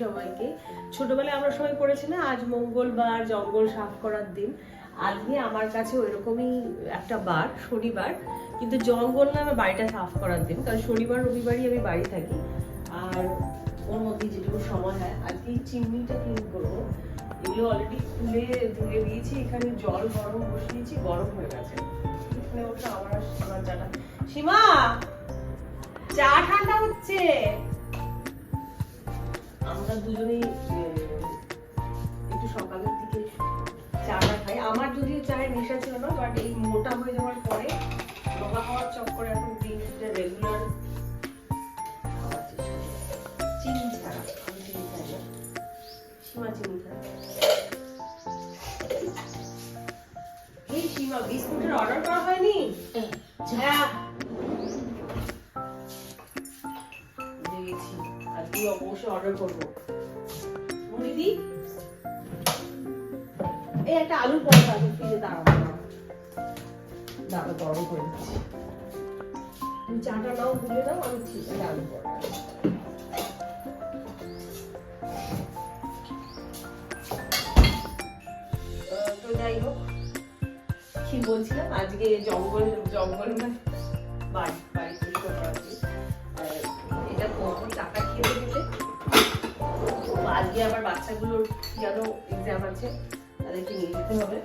সবাইকে ছোটবেলায় আমরা সবাই পড়েছি না, আজ মঙ্গলবার জঙ্গল সাফ করার দিন। আজকে আমার কাছে ওইরকমই একটা বার, শনিবার। কিন্তু জঙ্গল না আমার বাড়িটা সাফ করার দিন। কারণ শনিবার, রবিবারই আমি বাড়ি থাকি। আর ওর মধ্যে যেটুকু সময় হয়, আজকে এই চিমনিটা ক্লিন করব। এগুলো অলরেডি খুলে ধুয়ে দিয়েছি, এখানে জল গরম বসিয়েছি, গরম হয়ে গেছে। এখানে আমার জানা সীমা, চা ঠান্ডা হচ্ছে। আমরা দুজনেই একটু সকালের দিকে চাটা খাই। আমার যদিও চায়ের নেশা ছিল না বাট এই মোটা হয়ে যাওয়ার পরে রোগা হওয়ার চক্করে এখন টিটা রেগুলার। চিনি ছাড়া আমি চিনি খাই না। সীমা চিনি খায়। এই সীমা বিস্কুটের অর্ডার করা হয়নি? হ্যাঁ গেছি আজকে অবশ্যই অর্ডার করব। মুড়ি দি এই একটা আলুর পরোটা আছে, ফ্রিজে দাঁড়াও। দাঁড়াও গরম করে দিচ্ছি। তুমি চাটা নাও ভুলে দাও, আমি ঠিক আছে আলু পরোটা তো যাই হোক, কি বলছিলাম? আজকে জঙ্গল জঙ্গল বাড়ি বাড়ি। আর এটা করব টাকা খেতে খেতে আজকে আবার বাচ্চাগুলোর যেন এক্সাম আছে তাদেরকে নিয়ে যেতে হবে।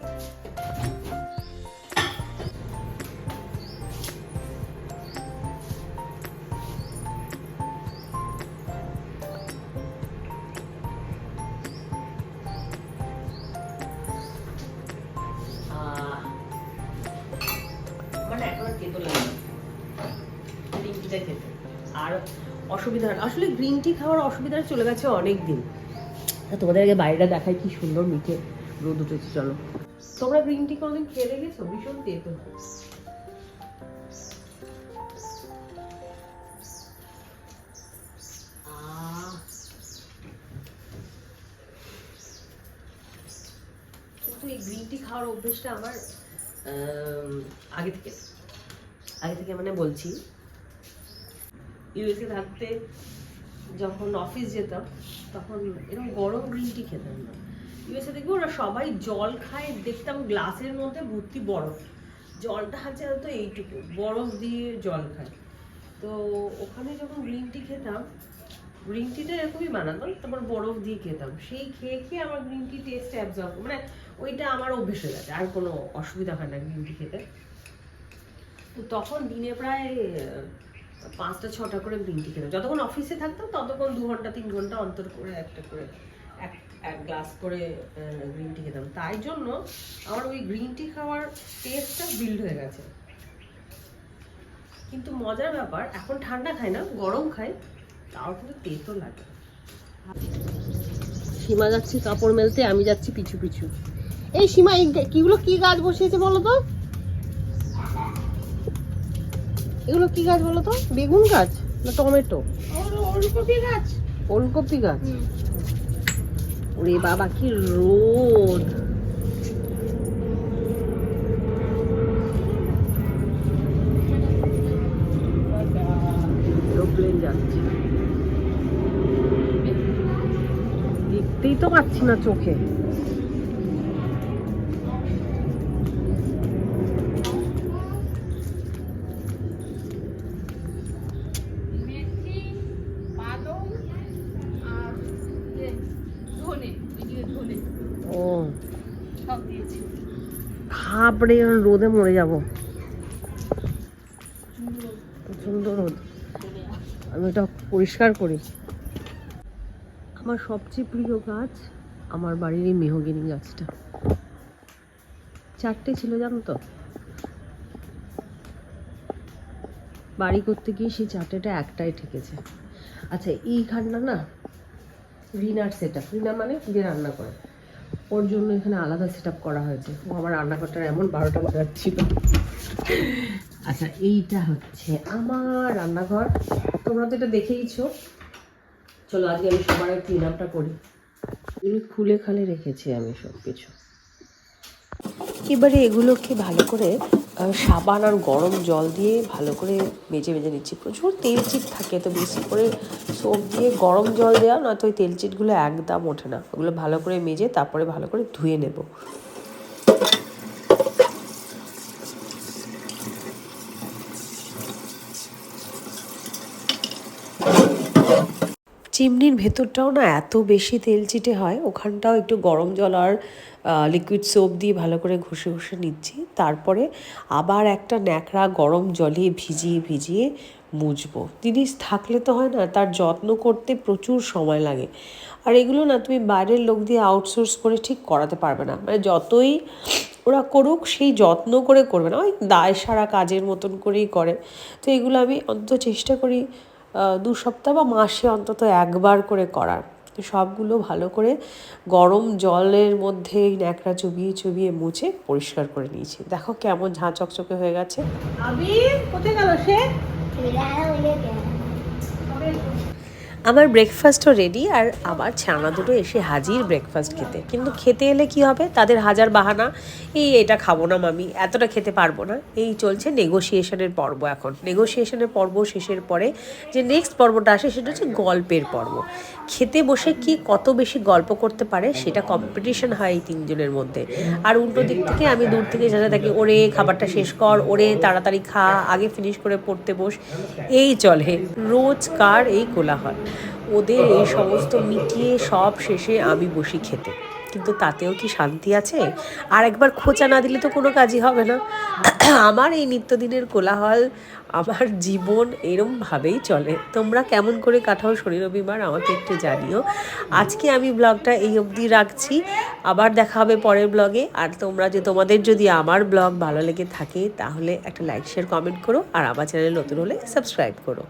আহ, আমার না একেবারে তেতো লাগে। খেতে? আর অসুবিধা আসলে গ্রিন টি খাওয়ার অসুবিধা চলে গেছে অনেক দিন তোমাদের আগে বাইরেটা দেখাই কি সুন্দর মিঠে রোদ উঠেছে চলো। তোমরা গ্রিন টি কোনোদিন খেয়ে দেখেছ? ভীষণ তেতো কিন্তু এই গ্রিন টি খাওয়ার অভ্যেসটা আমার আম, আগে থেকে আগে থেকে মানে বলছি ইউএসএ থাকতে যখন অফিস যেতাম, তখন এরকম গরম গ্রিন টি খেতাম না। ইউএসএ দেখব ওরা সবাই জল খায়, দেখতাম গ্লাসের মধ্যে ভর্তি বরফ। জলটা আছে তো এইটুকু, বরফ দিয়ে জল খায়। তো ওখানে যখন গ্রিন টি খেতাম গ্রিন টিটা এরকমই বানাতাম, তারপর বরফ দিয়ে খেতাম। সেই খেয়ে খেয়ে আমার গ্রিন টি টেস্ট অ্যাবজর্ব মানে ওইটা আমার অভ্যেস হয়ে গেছে, আর কোনো অসুবিধা হয় না গ্রিন টি খেতে। তো তখন দিনে প্রায় পাঁচটা, ছটা করে গ্রিন টি খেতাম যতক্ষণ অফিসে থাকতাম, ততক্ষণ দু ঘণ্টা, তিন ঘণ্টা অন্তর করে একটা করে, এক এক গ্লাস করে গ্রিন টি খেতাম। তাই জন্য আমার ওই গ্রিন টি খাওয়ার টেস্টটা বিল্ড হয়ে গেছে। কিন্তু মজার ব্যাপার, এখন ঠান্ডা খাই না, গরম খাই, তাও কিন্তু তেতো লাগে। সীমা যাচ্ছে কাপড় মেলতে, আমি যাচ্ছি পিছু পিছু। এই সীমা কিগুলো কি গাছ বসিয়েছে বলো তো? এগুলো কি গাছ বলো তো? বেগুন গাছ না টমেটো? ওলকপি গাছ। ওলকপি গাছ। ওরে বাবা কি রোদ। যাচ্ছে। দেখতেই তো পাচ্ছি না চোখে। বাপরে রোদে মরে যাব। প্রচণ্ড রোদ। আমি ওটা পরিষ্কার করি। আমার সবচেয়ে প্রিয় গাছ আমার বাড়ির এই মেহগিনি গাছটা। চারটে ছিল, জানো তো? বাড়ি করতে গিয়ে সেই চারটেটা একটাই ঠেকেছে। আচ্ছা এইখানটা না, রিনার সেটা রিনা মানে যে রান্না করে। ওর জন্য এখানে আলাদা সেট করা হয়েছে। ও আমার রান্নাঘরটা এমন বারোটা বাজাচ্ছিল আচ্ছা এইটা হচ্ছে আমার রান্নাঘর। তোমরা তো এটা দেখেইছো। চলো, আজকে আমি সবার ক্লিন আপটা করি। এগুলো খুলে খালে রেখেছি আমি সব কিছু এবারে এগুলোকে ভালো করে সাবান আর গরম জল দিয়ে ভালো করে মেজে মেজে নিচ্ছি। প্রচুর তেল চিট থাকে তো বেশি করে সোপ দিয়ে গরম জল দেওয়া নয়তো ওই তেল চিটগুলো একদম ওঠে না। ওগুলো ভালো করে মেজে তারপরে ভালো করে ধুয়ে নেব। চিমনির ভেতরটাও না এত বেশি তেল চিটে হয়, ওখানটাও একটু গরম জল আর লিকুইড সোপ দিয়ে ভালো করে ঘষে ঘষে নিচ্ছি। তারপরে আবার একটা ন্যাকড়া গরম জলে ভিজিয়ে ভিজিয়ে মুছবো। জিনিস থাকলে তো হয় না, তার যত্ন করতে প্রচুর সময় লাগে। আর এগুলো না তুমি বাইরের লোক দিয়ে আউটসোর্স করে ঠিক করাতে পারবে না। মানে যতই ওরা করুক, সেই যত্ন করে করবে না। ওই দায় সারা কাজের মতন করেই করে। তো এগুলো আমি অন্তত চেষ্টা করি দু সপ্তাহ বা মাসে অন্তত একবার করে করার। তো সবগুলো ভালো করে গরম জলের মধ্যে এই ন্যাকড়া চুবিয়ে চুবিয়ে মুছে পরিষ্কার করে নিয়েছি। দেখো কেমন ঝাঁ চকচকে হয়ে গেছে। আবির কোথায় গেল সে? আমার ব্রেকফাস্টও রেডি আর আমার ছানা দুটো এসে হাজির ব্রেকফাস্ট খেতে। কিন্তু খেতে এলে কি হবে? তাদের হাজার বাহানা। এই এটা খাব না মামি, এতটা খেতে পারব না। এই চলছে নেগোসিয়েশনের পর্ব এখন। নেগোসিয়েশনের পর্ব শেষের পরে যে নেক্সট পর্বটা আসে সেটা হচ্ছে গল্পের পর্ব। খেতে বসে কি কত বেশি গল্প করতে পারে সেটা কম্পিটিশন হয় এই তিনজনের মধ্যে। আর উল্টো দিক থেকে আমি দূর থেকে যারা থাকি ওরে, খাবারটা শেষ কর, ওরে, তাড়াতাড়ি খা, আগে ফিনিশ করে পড়তে বস। এই চলে। রোজকার এই কোলাহল? ওদের এই সমস্ত মিটিয়ে সব শেষে আমি বসি খেতে। কিন্তু তাতেও কি শান্তি আছে? আর একবার খোঁচা না দিলে তো কোনো কাজই হবে না। আমার এই নিত্যদিনের কোলাহল, আমার জীবন এরমভাবেই চলে। তোমরা কেমন করে কাটাও শনি রবিবার, আমাকে একটু জানিও। আজকে আমি ব্লগটা এই অবধি রাখছি। আবার দেখা হবে পরের ব্লগে। আর তোমরা যে তোমাদের যদি আমার ব্লগ ভালো লেগে থাকে, তাহলে একটা লাইক শেয়ার কমেন্ট করো। আর আমার চ্যানেল নতুন হলে সাবস্ক্রাইব করো।